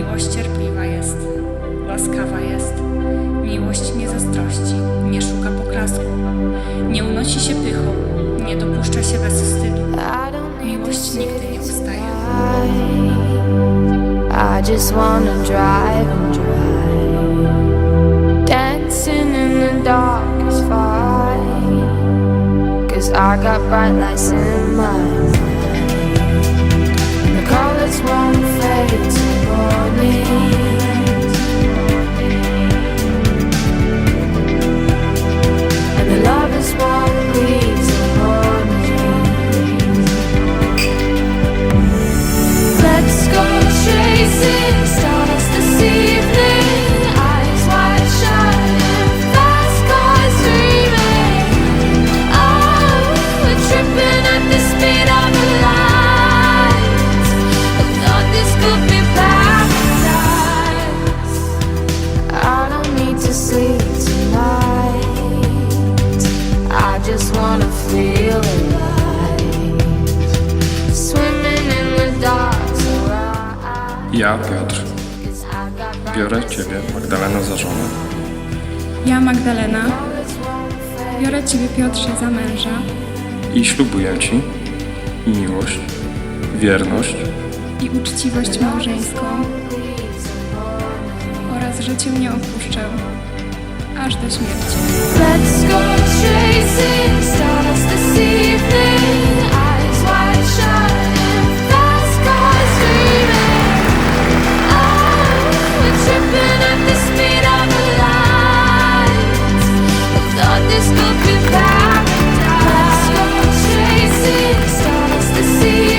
Miłość cierpliwa jest, łaskawa jest. Miłość nie zazdrości, nie szuka poklasku, nie unosi się pychą, nie dopuszcza się bez wstydu. Miłość nigdy nie ustaje. I just wanna drive and drive. Dancing in the dark is fine. Cause I got bright lights in my Ja, Piotr, biorę Ciebie, Magdalena, za żonę. Ja, Magdalena, biorę Ciebie, Piotrze, za męża. I ślubuję Ci miłość, wierność i uczciwość małżeńską. Oraz, że Cię nie opuszczę aż do śmierci. see